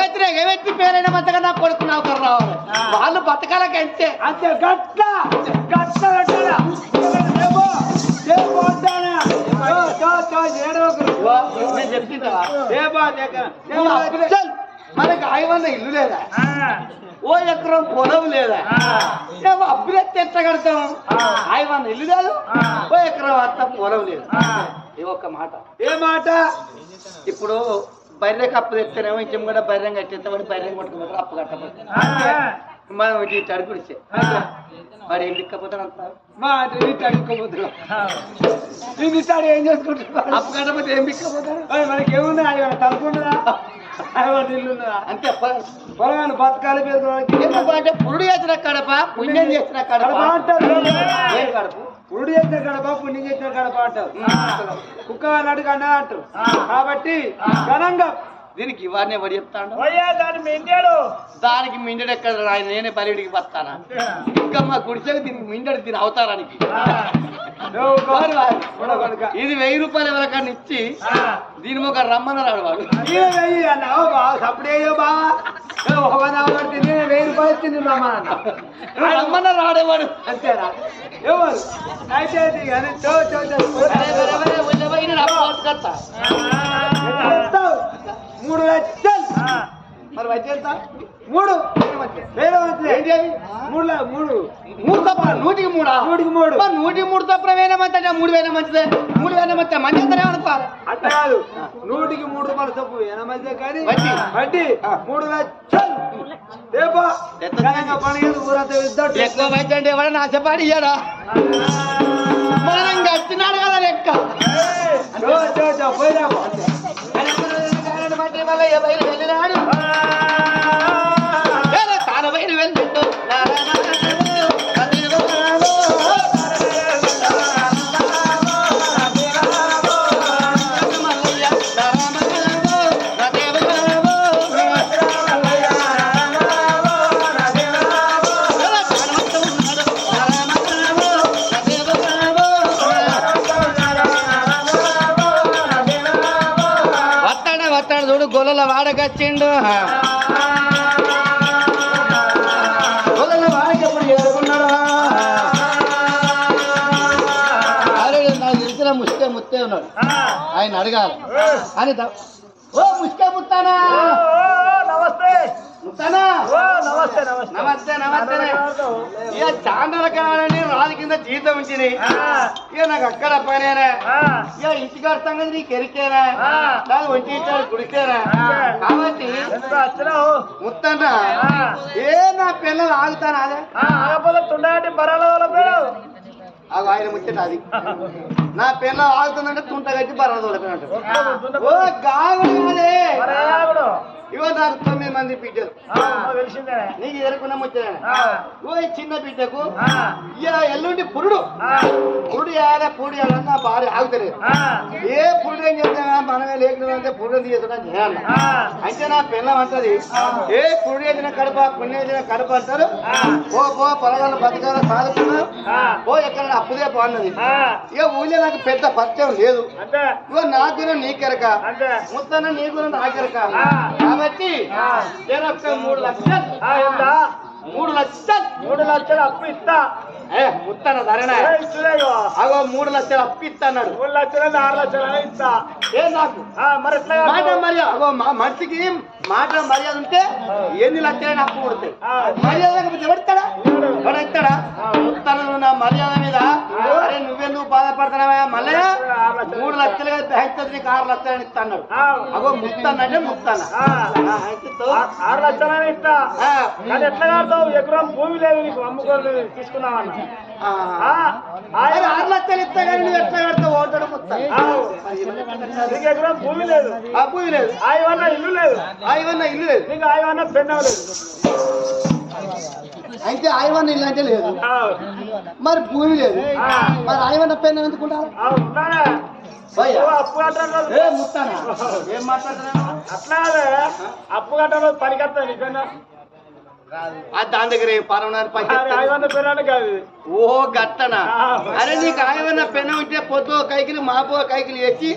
వచ్చిన ఏమెత్తి పేరైన మంతగా నా కొడుకు రావాలి ఆ. వాళ్ళు బతకాలకి అంతే. అంతే గట్ల. గట్ల మనకి ఆయవన్న ఇల్లు లేదా? ఓ ఎకరం పొలం లేదా? మేము అప్పులెత్తి ఎట్లా కడతాం ఆయవన్న ఇల్లు లేదు ఓ ఎకరం అంతా పొలం లేదు. ఈ ఒక్క మాట. ఏ మాట? ఇప్పుడు బర్రె కప్పు తెస్తేనేమో ఇంచెం కూడా బర్రెం కట్టేస్తామని బర్రెం కొట్టుకుంటారు అప్పు కట్టబోతుంది మనం ఇటు అడుగుడిచ్చే మరి ఏం దిక్కపోతాడు అంత? మా నీ తడుకోబోతున్నా నీ తాడు ఏం చేసుకుంటున్నావు అప్పు కట్టకపోతే ఏం దిక్కపోతాడు మనకి ఏముంది? ఆయన తలుపుండదా అంతే పొలగాని బతకాలి అంటే పురుడు చేసిన కడప పుణ్యం చేసిన కడప అంటారు. ఏం కడుపు పురుడు చేసిన గడప పుణ్యం చేసిన గడప అంటారు. కుక్క అన్నాడు కన్నా అంటారు. కాబట్టి ఘనంగా దీనికి ఇవన్నీ ఎవరు చెప్తాడు? దానికి మిండడు ఎక్కడ? ఆయన నేనే బలిడికి వస్తానా ఇంకా మా గుడిసెకి దీనికి మిండడు దీని అవతారానికి. ఇది వెయ్యి రూపాయలు ఎవరికన్నా ఇచ్చి దీని ఒక రమ్మన్నాడు వాడు. రమ్మన్నా రమ్మన్న రాడేవాడు అంతేనా? ఎవరు అయితే మూడు లక్షలు మరి వచ్చేస్తా మూడు. వేరే వచ్చే మూడు మూడు. మూడు తప్ప నూటికి మూడా? నూటికి మూడు. నూటికి మూడు తప్ప వేరే మంచి అంటే మూడు వేల మంచిదే. మూడు వేల మంచి మంచి అంతా అనుకోవాలి అట్ట కాదు. నూటికి మూడు రూపాయల చొప్పు ఎనభై కానీ వడ్డీ. మూడు లక్షలు. పండుగ ఊరంతా ఇద్దరు ఎక్కువ మంచి అంటే ఎవడన్నా ఆశపడి ఇయ్యాడా? మనం కట్టినాడు కదా లెక్క. చో ఎవరు వెళ్ళినాడు వాడకొచ్చిండు. ముస్తే ముత్తే ఉన్నాడు. ఆయన అడగాలి. అని ఓ ముస్తే ముత్తానా? నమస్తే. నమస్తే నమస్తే. నమస్తే ఇక చాండల రాజు కింద జీతం ఉంచింది ఇక నాకు అక్కడ పనేనా ఇక ఇంటికి వస్తాం కదా నీకు ఎరికేనా. నాకు ఒంటి ఇచ్చాడు గుడికేనా ఆ. కాబట్టి ముత్తన్న ఏ నా పిల్లలు ఆగుతాను అదే? ఆగపోతే తుండగట్టి బరాల అగో ఆయన ముచ్చట అది. నా పిల్ల ఆగుతుందంటే తుంట కట్టి తోలిపోయినట్టు ఓ గాగుడు. ఇగో నాకు తొమ్మిది మంది బిడ్డలు నీకు ఎరుకున్న. ఓ ఈ చిన్న బిడ్డకు ఎల్లుండి పురుడు. పురుడు వేయాలి పురుడు వేయాలన్నా నా భార్య ఆగుతలేదు. ఏ పురుడు ఏం చేస్తానా మనమే లేకుండా పురుడు తీసుకున్నా చేయాలి. అయితే నా పిల్లం అంటది ఏ పురుడు వేసిన కడప పుణ్యం వేసిన కడప అంటారు. ఓ పో పొలగాల బతకాల సాగుతున్నా ఆ. ఓ ఎక్కడ అప్పుదే బాగున్నది. ఇక ఊళ్ళో నాకు పెద్ద పరిచయం లేదు. ఇగో నాకు నీకెరక అంతే. ముత్తన నీకు నాకెరక ఆ. నేను మూడు లక్షలు మూడు లక్షలు మూడు లక్షలు అప్పు ఇస్తా ముత్తన ఇచ్చులేగో. అగో మూడు లక్షలు అప్పు ఇస్తాడు మూడు లక్షలు ఆరు లక్షలు ఇస్తా. ఏ నాకు? మరి మాట కాదు? మర్యాద అగో మా మనిషికి మాట మర్యాద ఉంటే ఎన్ని లక్షలైన అప్పు కొడతాయి. మర్యాద లేకపోతే ఎవరిస్తాడా ఎవడు? ఎవడు ఇస్తాడా ముత్తను నా మర్యాద మీద. అరే నువ్వెందుకు బాధపడుతున్నావా మల్లయ్య మూడు లక్షలు హైతుంది నీకు ఆరు లక్షలు ఇస్తా అన్నాడు. అగో ముత్తాన. హైతో ఆ- ఆరు లక్షలని ఇస్తా. ఎట్లా కడతావు ఎకరం భూమి లేదు నీకు అమ్ముకొని తీసుకున్నావన్న. ఆయన ఇస్తా కానీ నువ్వు ఎట్లా ఓటాడు ముత్తాను ఆ, నీకు భూమి లేదు. లేదు. ఆయవన్న ఇల్లు లేదు. ఆయవన్న ఇల్లు లేదు. నీకు ఆయవన్న పెన్నం లేదు. అయితే ఆయవన్న ఇల్లు అంటే లేదు. మరి భూమి లేదు. మరి ఆయవన్న పెన్ను ఎందుకుంటారు అప్పు కట్టడం పనికొస్తా నీకన్నా దాని దగ్గర పరమనారు ఓ గట్టనా. అరే నీకు ఆయవన్న పెన్ను ఉంటే పొద్దు కైకిలి మాపో కైకిలి వేసి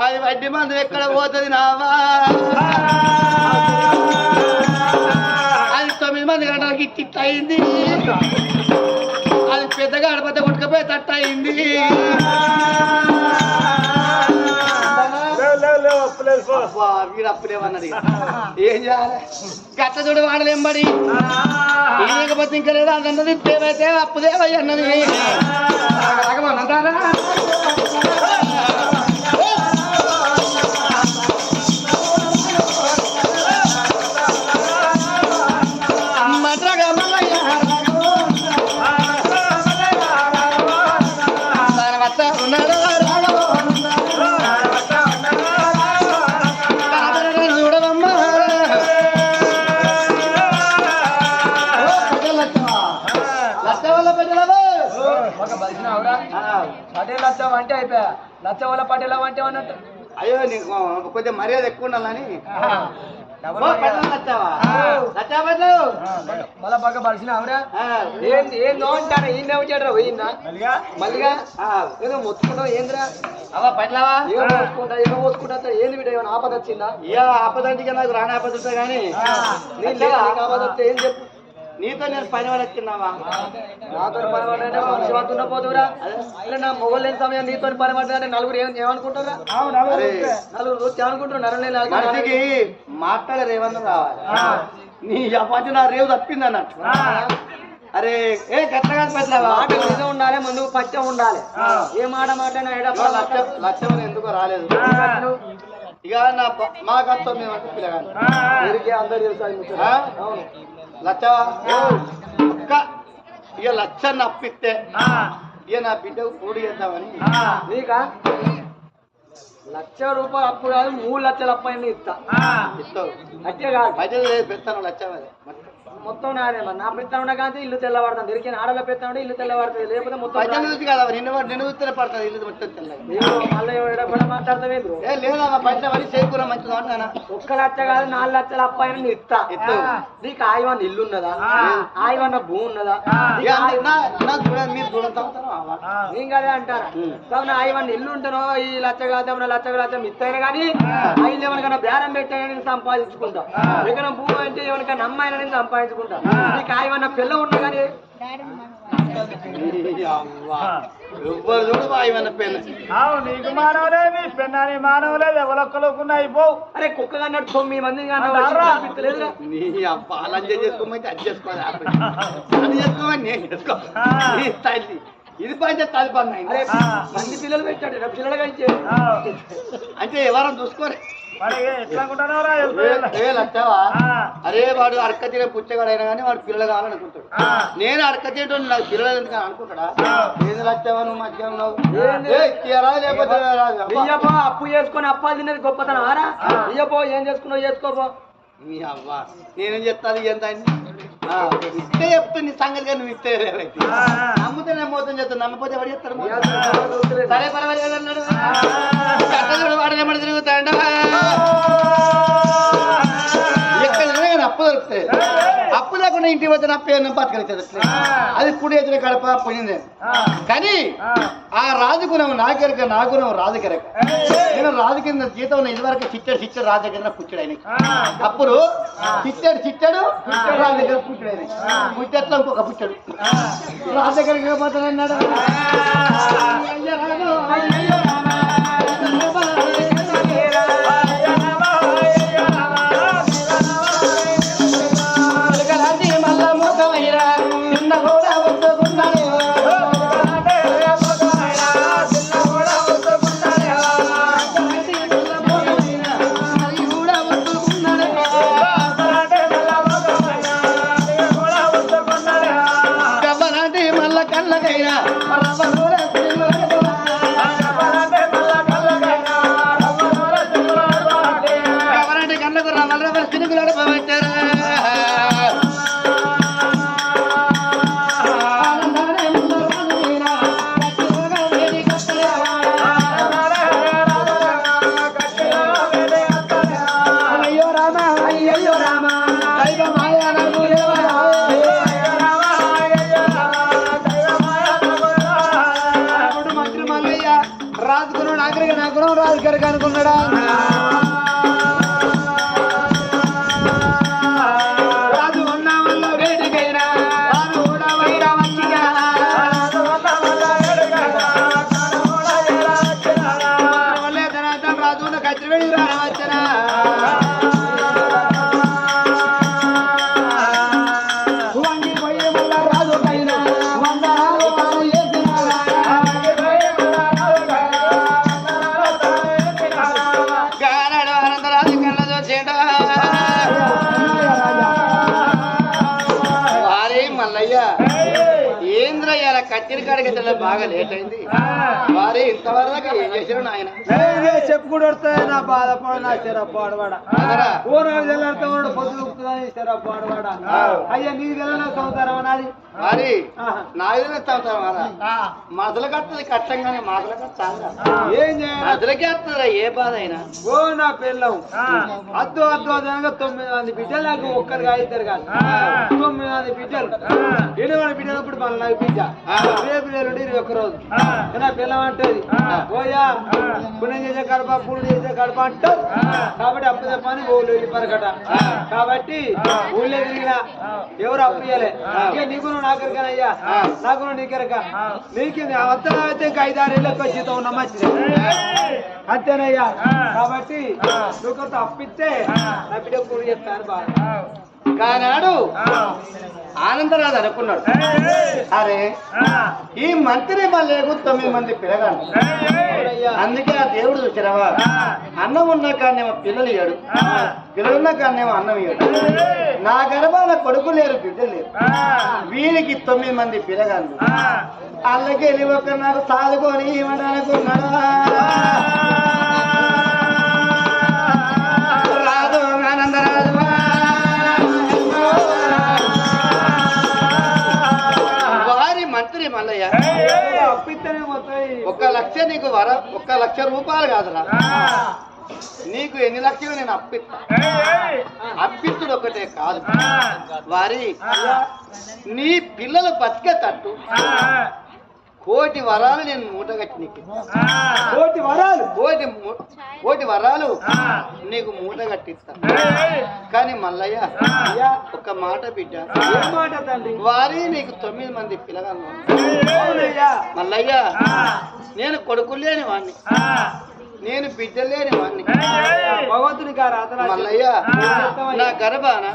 అది వడ్డీ మందు ఎక్కడ పోతుంది నావా? అది తొమ్మిది మంది గంటలకి ఇట్ట అయింది. అది పెద్దగా ఆడపోతే ఉడకపోయి తట్ట అయింది. వీడు అప్పులేమన్నది ఏం చేయాలి? గట్ట చూడు వాడలేంబడి లేకపోతే ఇంకా లేదా? అన్నది దేవైతే అప్పుదేవై అన్నది. రాగమనంటారా? ప్రజలవో. ఒక బలిసిన అవురా ఆ, పటేల్ లచ్చం అంటే అయిపోయా. లచ్చ పటేల్ అంటే అన్నట్టు అయ్యో నీకు కొంచెం మర్యాద ఎక్కువ ఉండాలని. మళ్ళా బాగా బలిసిన అవురా ఏం ఏందో అంటారా? ఏందో వచ్చాడరా పోయిందా మళ్ళీగా ఏదో మొత్తుకుంటావు? ఏందిరా? అవ్వ పట్లవా? ఏమో పోసుకుంటా ఏమో పోసుకుంటా ఏంది బిడ్డ ఏమైనా ఆపద వచ్చిందా ఇక ఆపదంటిగా నాకు రాని ఆపద కానీ. ఆపద వస్తే ఏం చెప్పు? నీతో నేను పని వాడు వచ్చిన్నావా నాతో పని పడ్డాడంటే మనిషి వస్తున్న పోతురా అరే నా మొగలు లేని సమయం నీతో పని పడ్డాడంటే నలుగురు ఏం ఏమనుకుంటారా నలుగురు చూస్తే ఏమనుకుంటారు? నరం లేని నాలుగు మనిషికి మాట్లాడే రేవన్న రావాలి. నీ అపాటి నా రేవు తప్పింది అన్నట్టు. అరే ఏ గట్ల కాదు మాట నిజం ఉండాలి ముందుకు పచ్చం ఉండాలి. ఏ మాట మాట్లాడినా ఏడప్ప లక్ష లక్షలు ఎందుకో రాలేదు. ఇక నా మా కష్టం మేము అంటే పిల్లగాను అందరు తెలుసు? అవును. లచ్చవా ఒక్క. ఇక లచ్చని అప్పిస్తే ఇక నా బిడ్డకు కూడి చేద్దామని. నీకా? లక్ష రూపాయలు అప్పు కాదు మూడు లక్షల అప్పు అయినా ఇస్తా. ఇస్తావు. అట్టే కాదు. పైసలు లేదు పెడతాను లచ్చ మొత్తం నాదే మరి నా పెత్తాను ఉండ కానీ ఇల్లు తెల్లవాడుతాను దొరికిన ఆడలో పెత్తాను ఇల్లు తెల్లవాడుతుంది లేకపోతే మొత్తం కదా నిన్ను నిన్ను చూస్తేనే పడుతుంది ఇల్లు మొత్తం తెల్లగా. కూడా మాట్లాడతావేంద్రు ఏ లేదా పైసలు పడి చేకూర మంచిది అంటున్నా ఒక్క లక్ష కాదు నాలుగు లక్షల అప్పు అయినా నేను ఇస్తా. నీకు ఆయవన్న ఇల్లు ఉన్నదా? ఆయవన్న భూమి ఉన్నదా? మీరు చూడంతా నేను కదే అంటారా? కావున ఆయవన్న ఇల్లు ఉంటానో ఈ లచ్చ కాదు లచ్చ లచ్చ ఇస్తాయినా కానీ ఆయన ఎవరికైనా బేరం పెట్టాయని సంపాదించుకుంటా ఎక్కడ భూమి అంటే ఎవరికైనా అమ్మాయినా నేను సంపాదించుకుంటా నీకు ఆయవన్న పిల్ల ఉన్నా కానీ? ఎవ్వరు చూడు ఏమన్నా పెళ్ళి అవును నీకు మానవులే నీ పెన్నాని మానవులేదు ఎవరొక్కలోకున్నా అయిపోవు అరే కుక్క అన్నట్టు తొమ్మిది మంది నీ అలా చేసుకోమంటే అది చేసుకోవాలి అది చేసుకోమని నేను చేసుకో. నీ తల్లి ఇది పని తల్లి పని అరే అయింది. మంది పిల్లలు పెట్టాడు రేపు పిల్లలు కంటే అంటే ఎవరైనా చూసుకోరు. అరే వాడు అడక తినే పుచ్చగాడు అయినా కానీ వాడు పిల్లలు కావాలనుకుంటాడు. నేను అడక నాకు పిల్లలు ఎందుకు అని అనుకుంటాడా? ఏది లచ్చావా నువ్వు మధ్య ఉన్నావు? ఏంది? ఏ, ఇయ్యరా లేకపోతే అప్పు చేసుకొని అప్పాలు తినేది గొప్పతనం ఆరా ఇయ్యపో ఏం చేసుకున్నావు చేసుకోపో. మీ అవ్వ. నేనేం చెప్తాను ఎంత ఇస్తే చెప్తుంది నీ సంగతి కానీ నువ్వు ఇస్తే. నమ్మితే నేను మోసం చేస్తాను నమ్మపోతే ఎవరు చెప్తాడు మోసం? సరే పర్వాలేదు వాడు తిరుగుతాడు అప్పు లేకుండా ఇంటికి పోతే అప్పు ఏమన్నా బతకలేదు. అది కుడి ఎదురు కడప పోయింది. కానీ ఆ. రాజుగుణం నాకెరక నా గుణం రాజుకెరక నేను రాజు కింద జీతం ఇదివరకు చిచ్చాడు చిచ్చాడు రాజు దగ్గర పుచ్చాడు ఆయన అప్పుడు చిచ్చాడు చిచ్చాడు రాజు దగ్గర పుచ్చాడు ఆయన పుట్టెట్లో ఇంకొక పుచ్చాడు రాజు దగ్గరికి పోతానన్నాడు. ఆఖరికి నా గుణం రాదు కనుక అనుకున్నాడా? కాడికి బాగా లేట్ అయింది. వారే ఇంతవరకు ఏం చేశారు నాయన. చెప్పుకుంటూ నా బాధపడ నా చెర పాడవాడ అదరా? ఊరాడు తెల్లాడితే వాడు పొద్దు దుక్కుతుందని చెర పాడవాడ అయ్యా నీకు తెల్ల సంవత్సరం నాది వారి ఆహా. నాయుడు తాగుతారు వారా మదలు కట్టది కట్టంగానే మాటలు కట్టాలి. ఏం చేయాలి? మదలకి వస్తుందిరా ఏ బాధ అయినా. ఓ నా పిల్లం. అద్దు అద్దు అదనగా తొమ్మిది మంది బిడ్డలు నాకు ఒక్కరిగా ఇద్దరు కాదు. తొమ్మిది మంది బిడ్డలు. మంది బిడ్డలు ఇప్పుడు మళ్ళీ నాకు బిడ్డ. రేపు ఎల్లుండి ఇరవై ఒక్క రోజు. నా పిల్లం అంటది. ఓయా పుణ్యం చేసే కడప పుణ్యం చేసే కడప అంటారు కాబట్టి అప్పు చెప్పని ఊళ్ళో వెళ్ళి పరకట. కాబట్టి ఊళ్ళో తిరిగిన ఎవరు అప్పు ఇయ్యలే. ఇక నీకు నువ్వు నాకరికనయ్యా నాకు నువ్వు నీకెరక నీకు అవతల అయితే ఇంకా ఐదారు ఏళ్ళకి జీతం ఉన్న మంచిది. అంతేనయ్యా. కాబట్టి నువ్వు కొంత అప్పిస్తే నా బిడ్డ పూర్తి చెప్తాను బాగా. కానాడు ఆనందరాజు అనుకున్నాడు. అరే ఈ మంత్రి మళ్ళీ తొమ్మిది మంది పిల్లగాడు అవునయ్యా. అందుకే ఆ దేవుడు చూసినవా? అన్నం ఉన్న కాన్నేమో పిల్లలు ఇయ్యడు. పిల్లలున్న కాన్నేమో అన్నం ఇయ్యడు నా గర్భాన కొడుకు లేరు బిడ్డ లేరు. వీరికి తొమ్మిది మంది పిల్లగాళ్ళు. వాళ్ళకి వెళ్ళి ఒక నాకు సాదుకొని ఇవ్వడనుకున్నాడా రాదు ఆనందరాజు వారి మంత్రి మల్లయ్య. అప్పిస్తేనే మొత్తం ఒక లక్ష నీకు వర ఒక్క లక్ష రూపాయలు కాదురా. నీకు ఎన్ని లక్షలు నేను అప్పిస్తా? అప్పిస్తుడు ఒకటే కాదు. వారి నీ పిల్లలు బతికేటట్టు కోటి వరాలు నేను మూటగట్టి నీకు. కోటి వరాలు? కోటి కోటి వరాలు నీకు మూట కట్టిస్తా కానీ మల్లయ్య అయ్యా ఒక మాట బిడ్డ. ఏం మాట తండ్రి? వారి నీకు తొమ్మిది మంది అవునయ్యా మల్లయ్య నేను కొడుకు లేని వాడిని నేను బిడ్డ లేని వాడిని భగవంతుని గారు అతను మల్లయ్య నా గర్భాన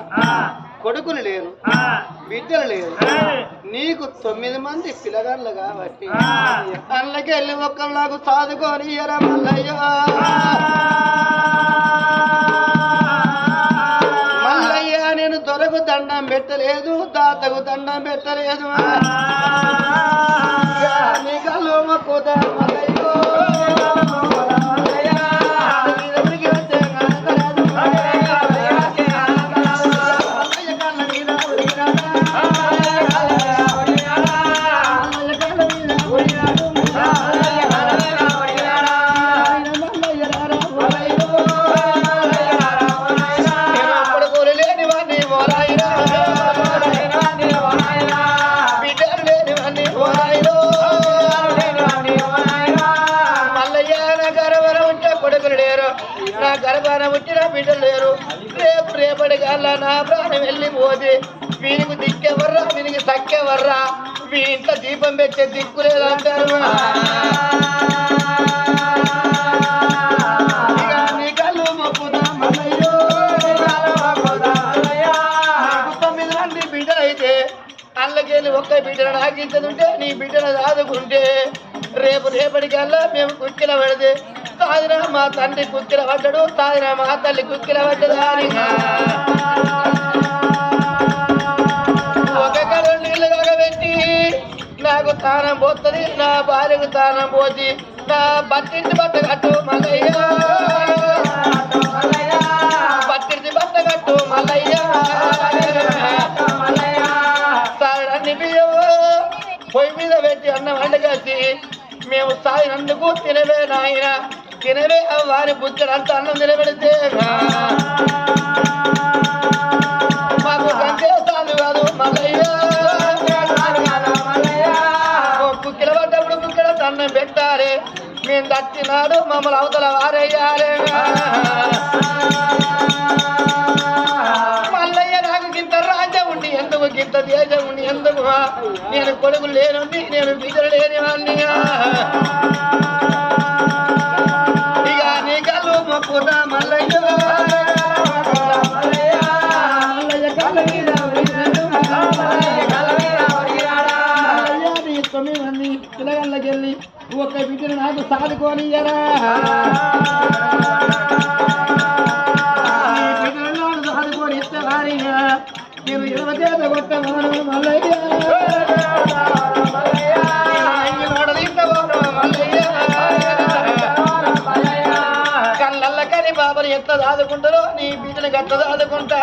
కొడుకులు లేరు బిడ్డలు లేరు. నీకు తొమ్మిది మంది పిల్లగాళ్ళు కాబట్టి అందులోకి వెళ్ళి ఒక్కళ్ళకు సాదుకొని ఎరా మల్లయ్య. మల్లయ్య నేను దొరకు దండం పెట్టలేదు తాతకు దండం పెట్టలేదు. నీ కళ్ళు మొక్కుతా మల్లయ్యో. మంది బిడ్డలైతే అల్లకెళ్ళి ఒక్క బిడ్డను నాకు నీ బిడ్డను దాదుకుంటే రేపు రేపటికల్లా మేము కుక్కిల పడితే తాదిన మా తండ్రి కుక్కిల పడ్డాడు తాదిన మా తల్లి కుక్కిల పడ్డదా తానం పోతుంది నా భార్యకు తానం పోతి నా బట్టింటి బట్ట కట్టు మల్లయ్య. బట్టింటి బట్ట కట్టు మల్లయ్య. తాగడాన్ని బియ్యం పొయ్యి మీద పెట్టి అన్నం వండగట్టి మేము తాగినందుకు తినవే నాయన. తినవే వారి బుద్ధుడు అంత అన్నం తినబెడితే పెట్టారే. మేము సచ్చినాడు మమ్మల్ని అవతల వారయ్యారే మల్లయ్య నాకు గింత రాజ్యం ఉండి ఎందుకు గింత దేశం ఉండి ఎందుకు? నేను కొడుకు లేనుండి నేను బిడ్డలు లేని వాడిని ఒక్క బిడ్డను నాకు సాధుకోనియరా సాదుకొని నేను ఇరవ చేత కొట్టవాను మల్లయ్య కళ్ళల్ల కని బాబలు ఎంత దాదుకుంటారో నీ బిడ్డను గట్ట దాదుకుంటా.